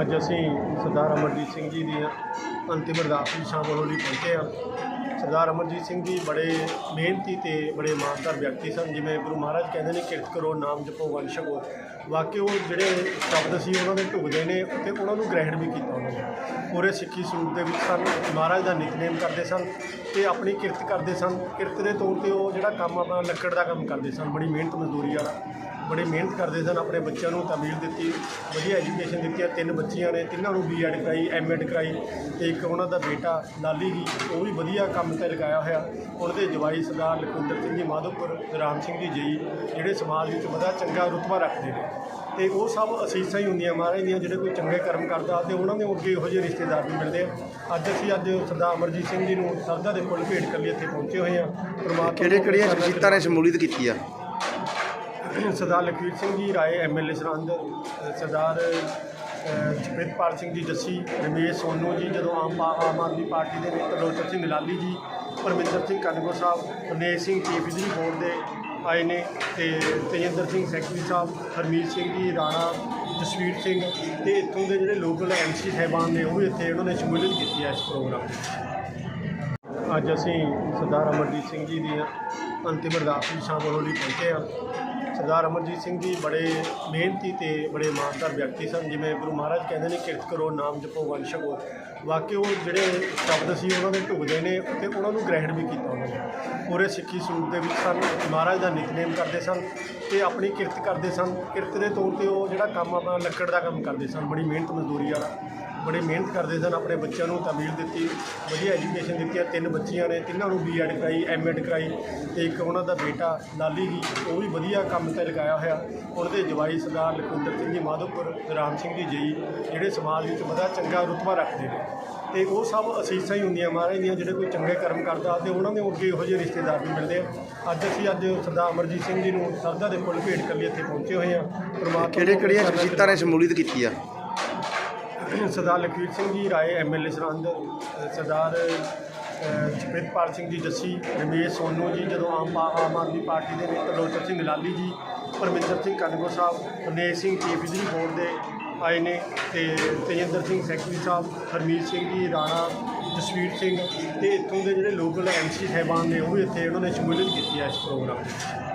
ਅੱਜ ਅਸੀਂ ਸਰਦਾਰ ਅਮਰਜੀਤ ਸਿੰਘ ਜੀ ਦੀ ਅੰਤਿਮ ਅਰਦਾਸ ਵਿੱਚ ਸ਼ਾਮਲ ਹੋਣ ਲਈ ਪਹੁੰਚੇ ਹਾਂ। ਸਰਦਾਰ ਅਮਰਜੀਤ ਸਿੰਘ ਜੀ ਬੜੇ ਮਿਹਨਤੀ ਤੇ ਬੜੇ ਇਮਾਨਦਾਰ ਵਿਅਕਤੀ ਸਨ, ਜਿਵੇਂ ਗੁਰੂ ਮਹਾਰਾਜ ਕਹਿੰਦੇ ਨੇ ਕਿਰਤ ਕਰੋ, ਨਾਮ ਜਪੋ, ਵੰਡ ਛਕੋ। ਵਾਕਿਆ ਉਹ ਜਿਹੜੇ ਸ਼ਬਦ ਸੀ, ਉਹਨਾਂ ਦੇ ਢੁਕਦੇ ਨੇ ਤੇ ਉਹਨਾਂ ਨੂੰ ਗ੍ਰਹਿਣ ਵੀ ਕੀਤਾ ਉਹਨਾਂ ਨੇ। ਪੂਰੇ ਸਿੱਖੀ ਸਰੂਪ ਦੇ ਵਿੱਚ ਸਨ, ਮਹਾਰਾਜ ਦਾ ਨਿਤਨੇਮ ਕਰਦੇ ਸਨ ਤੇ ਆਪਣੀ ਕਿਰਤ ਕਰਦੇ ਸਨ। ਕਿਰਤ ਦੇ ਤੌਰ ਤੇ ਉਹ ਜਿਹੜਾ ਕੰਮ ਆਪਣਾ ਲੱਕੜ ਦਾ ਕੰਮ ਕਰਦੇ ਸਨ, ਬੜੀ ਮਿਹਨਤ, ਮਜ਼ਦੂਰੀ ਵਾਲਾ। ਬੜੀ ਮਿਹਨਤ ਕਰਦੇ ਸਨ ਆਪਣੇ ਬੱਚਿਆਂ ਨੂੰ ਤਾਲੀਮ ਦਿੱਤੀ ਵਧੀਆ ਐਜੂਕੇਸ਼ਨ ਦਿੱਤੀ ਤਿੰਨ ਬੱਚੀਆਂ ਨੇ ਤਿੰਨਾਂ ਨੂੰ ਬੀਐਡ ਕਰਾਈ ਐਮਐਡ ਕਰਾਈ ਤੇ ਇੱਕ ਉਹਨਾਂ ਦਾ ਬੇਟਾ ਲਾਲੀ ਜੀ ਉਹ ਵੀ ਵਧੀਆ ਕੰਮ ਤੇ ਲਗਾਇਆ ਹੋਇਆ। ਉਹਨਾਂ ਦੇ ਜਵਾਈ ਸਰਦਾਰ ਲਖਵਿੰਦਰ ਸਿੰਘ ਜੀ ਮਾਧੋਪੁਰ ਰਾਮ ਸਿੰਘ ਜੀ ਜਈ ਜਿਹੜੇ ਸਮਾਜ ਵਿੱਚ ਬੜਾ ਚੰਗਾ ਰੁਤਬਾ ਰੱਖਦੇ ਨੇ। ਤੇ ਉਹ ਸਭ ਅਸੀਸਾਂ ਹੀ ਹੁੰਦੀਆਂ ਮਹਾਰਾਜ ਦੀਆਂ ਜਿਹੜੇ ਕੋਈ ਚੰਗੇ ਕਰਮ ਕਰਦਾ ਤੇ ਉਹਨਾਂ ਦੇ ਅੱਗੇ ਇਹੋ ਜਿਹੇ ਰਿਸ਼ਤੇਦਾਰ ਵੀ ਮਿਲਦੇ ਆ। ਅੱਜ ਅਸੀਂ ਅੱਜ ਸਰਦਾਰ ਅਮਰਜੀਤ ਸਿੰਘ ਜੀ ਨੂੰ ਸਰਦਾ ਦੇ ਫੁੱਲ ਭੇਟ ਕਰ ਲਈ ਇੱਥੇ ਪਹੁੰਚੇ ਹੋਏ ਆ। ਪ੍ਰਮਾਤਮਾ ਕਿਹੜੇ ਕਿਹੜੀਆਂ ਸ਼ਖਸੀਅਤਾਂ ਨੇ ਸ਼ਮੂਲੀਅਤ ਕੀਤੀ ਆ? ਸਰਦਾਰ ਲਖਵੀਰ ਸਿੰਘ ਜੀ ਰਾਏ ਐਮਐਲਏ ਸਰਹੰਦ ਸਰਦਾਰ ਅ, ਪ੍ਰਿਤਪਾਲ ਸਿੰਘ ਜੀ ਜੱਸੀ ਰਮੇਸ਼ ਸੋਨੂ ਜੀ ਜਦੋਂ ਆਮ ਪਾ- ਆਮ ਆਦਮੀ ਪਾਰਟੀ ਦੇ ਨੇ ਤਰਲੋਚਨ ਸਿੰਘ ਲਾਲੀ ਜੀ ਪਰਮਿੰਦਰ ਸਿੰਘ ਕਨਗੋ ਸਾਹਿਬ ਰਮੇਸ਼ ਸਿੰਘ ਚੀਫ ਬਿਜਲੀ ਬੋਰਡ ਦੇ ਆਏ ਨੇ ਤੇ ਤੇਜਿੰਦਰ ਸਿੰਘ ਸੈਕਟਰੀ ਸਾਹਿਬ ਹਰਮੀਤ ਸਿੰਘ ਜੀ ਰਾਣਾ ਜਸਵੀਰ ਸਿੰਘ ਤੇ ਇੱਥੋਂ ਦੇ ਜਿਹੜੇ ਲੋਕਲ ਐਮਸੀ ਸਾਹਿਬਾਨ ਨੇ ਉਹ ਵੀ ਇੱਥੇ ਉਹਨਾਂ ਨੇ ਸ਼ਮੂਲੀਅਤ ਕੀਤੀ ਹੈ ਇਸ ਪ੍ਰੋਗਰਾਮ ਵਿੱਚ। ਅੱਜ ਅਸੀਂ ਸਰਦਾਰ ਅਮਰਜੀਤ ਸਿੰਘ ਜੀ ਦੀ ਅੰਤਿਮ ਅਰਦਾਸ ਵਿੱਚ ਸ਼ਾਮਲ ਹੋਣ ਲਈ ਪਹੁੰਚੇ ਹਾਂ। ਸਰਦਾਰ ਅਮਰਜੀਤ ਸਿੰਘ ਜੀ ਬੜੇ ਮਿਹਨਤੀ ਤੇ ਬੜੇ ਇਮਾਨਦਾਰ ਵਿਅਕਤੀ ਸਨ। ਜਿਵੇਂ ਗੁਰੂ ਮਹਾਰਾਜ ਕਹਿੰਦੇ ਨੇ, ਕਿਰਤ ਕਰੋ, ਨਾਮ ਜਪੋ ਵੰਡ ਵਾਕਿਆ ਉਹ ਜਿਹੜੇ ਸ਼ਬਦ ਸੀ, ਉਹਨਾਂ ਦੇ ਢੁਕਦੇ ਨੇ ਤੇ ਉਹਨਾਂ ਨੂੰ ਗ੍ਰਹਿਣ ਵੀ ਕੀਤਾ ਉਹਨਾਂ ਨੇ। ਪੂਰੇ ਸਿੱਖੀ ਸਰੂਪ ਦੇ ਵਿੱਚ ਸਨ, ਮਹਾਰਾਜ ਦਾ ਨਿਤਨੇਮ ਕਰਦੇ ਸਨ ਤੇ ਆਪਣੀ ਕਿਰਤ ਕਰਦੇ ਸਨ। ਕਿਰਤ ਦੇ ਤੌਰ ਤੇ ਉਹ ਜਿਹੜਾ ਕੰਮ ਆਪਣਾ ਲੱਕੜ ਦਾ ਕੰਮ ਕਰਦੇ ਸਨ, ਬੜੀ ਮਿਹਨਤ ਮਜ਼ਦੂਰੀ ਵਾਲਾ। ਬੜੀ ਮਿਹਨਤ ਕਰਦੇ ਸਨ, ਆਪਣੇ ਬੱਚਿਆਂ ਨੂੰ ਤਾਲੀਮ ਦਿੱਤੀ, ਵਧੀਆ ਐਜੂਕੇਸ਼ਨ ਦਿੱਤੀ ਆ। ਤਿੰਨ ਬੱਚੀਆਂ ਨੇ, ਤਿੰਨਾਂ ਨੂੰ ਬੀਐਡ ਕਰਾਈ ਐਮਐਡ ਕਰਾਈ ਤੇ ਇੱਕ ਉਹਨਾਂ ਦਾ ਬੇਟਾ ਲਾਲੀ ਜੀ, ਉਹ ਵੀ ਵਧੀਆ ਕੰਮ ਤੇ ਲਗਾਇਆ ਹੋਇਆ। ਉਹਨਾਂ ਦੇ ਜਵਾਈ ਸਰਦਾਰ ਲਖਵਿੰਦਰ ਸਿੰਘ ਜੀ, ਮਾਧੋਪੁਰ, ਰਾਮ ਸਿੰਘ ਜੀ, ਜਈ, ਜਿਹੜੇ ਸਮਾਜ ਵਿੱਚ ਬੜਾ ਚੰਗਾ ਰੁਤਬਾ ਰੱਖਦੇ ਨੇ। ਤੇ ਉਹ ਸਭ ਅਸੀਸਾਂ ਹੀ ਹੁੰਦੀਆਂ ਮਹਾਰਾਜ ਦੀਆਂ ਜਿਹੜੇ ਕੋਈ ਚੰਗੇ ਕਰਮ ਕਰਦਾ ਤੇ ਉਹਨਾਂ ਦੇ ਅੱਗੇ ਇਹੋ ਜਿਹੇ ਰਿਸ਼ਤੇਦਾਰ ਵੀ ਮਿਲਦੇ ਆ। ਅੱਜ ਅਸੀਂ ਅੱਜ ਸਰਦਾਰ ਅਮਰਜੀਤ ਸਿੰਘ ਜੀ ਨੂੰ ਸਰਦਾ ਦੇ ਫੁੱਲ ਭੇਟ ਕਰ ਲਈ ਇੱਥੇ ਪਹੁੰਚੇ ਹੋਏ ਆ। ਪ੍ਰਮਾਤਮਾ ਕਿਹੜੇ ਕਿਹੜੀਆਂ ਸ਼ਖਸੀਅਤਾਂ ਨੇ ਸ਼ਮੂਲੀਅਤ ਕੀਤੀ ਆ? ਸਰਦਾਰ ਲਖਵੀਰ ਸਿੰਘ ਜੀ ਰਾਏ ਐਮਐਲਏ ਸਰਹੰਦ ਸਰਦਾਰ ਪ੍ਰਿਤਪਾਲ ਸਿੰਘ ਜੀ ਜੱਸੀ ਰਮੇਸ਼ ਸੋਨੂ ਜੀ ਜਦੋਂ ਆਮ ਆਮ ਆਦਮੀ ਪਾਰਟੀ ਦੇ ਨੇ ਤਰਲੋਚਨ ਸਿੰਘ ਲਾਲੀ ਜੀ ਪਰਮਿੰਦਰ ਸਿੰਘ ਕਨਗੋ ਸਾਹਿਬ ਰਮੇਸ਼ ਸਿੰਘ ਚੀਫ ਬਿਜਲੀ ਬੋਰਡ ਦੇ ਆਏ ਨੇ ਤੇ ਤੇਜਿੰਦਰ ਸਿੰਘ ਸੈਕਟਰੀ ਸਾਹਿਬ, ਹਰਮੀਤ ਸਿੰਘ ਜੀ, ਰਾਣਾ ਜਸਵੀਰ ਸਿੰਘ ਤੇ ਇੱਥੋਂ ਦੇ ਜਿਹੜੇ ਲੋਕਲ ਐਮਸੀ ਸਾਹਿਬਾਨ ਨੇ, ਉਹ ਵੀ ਇੱਥੇ ਉਹਨਾਂ ਨੇ ਸ਼ਮੂਲੀਅਤ ਕੀਤੀ ਹੈ ਇਸ ਪ੍ਰੋਗਰਾਮ ਵਿੱਚ।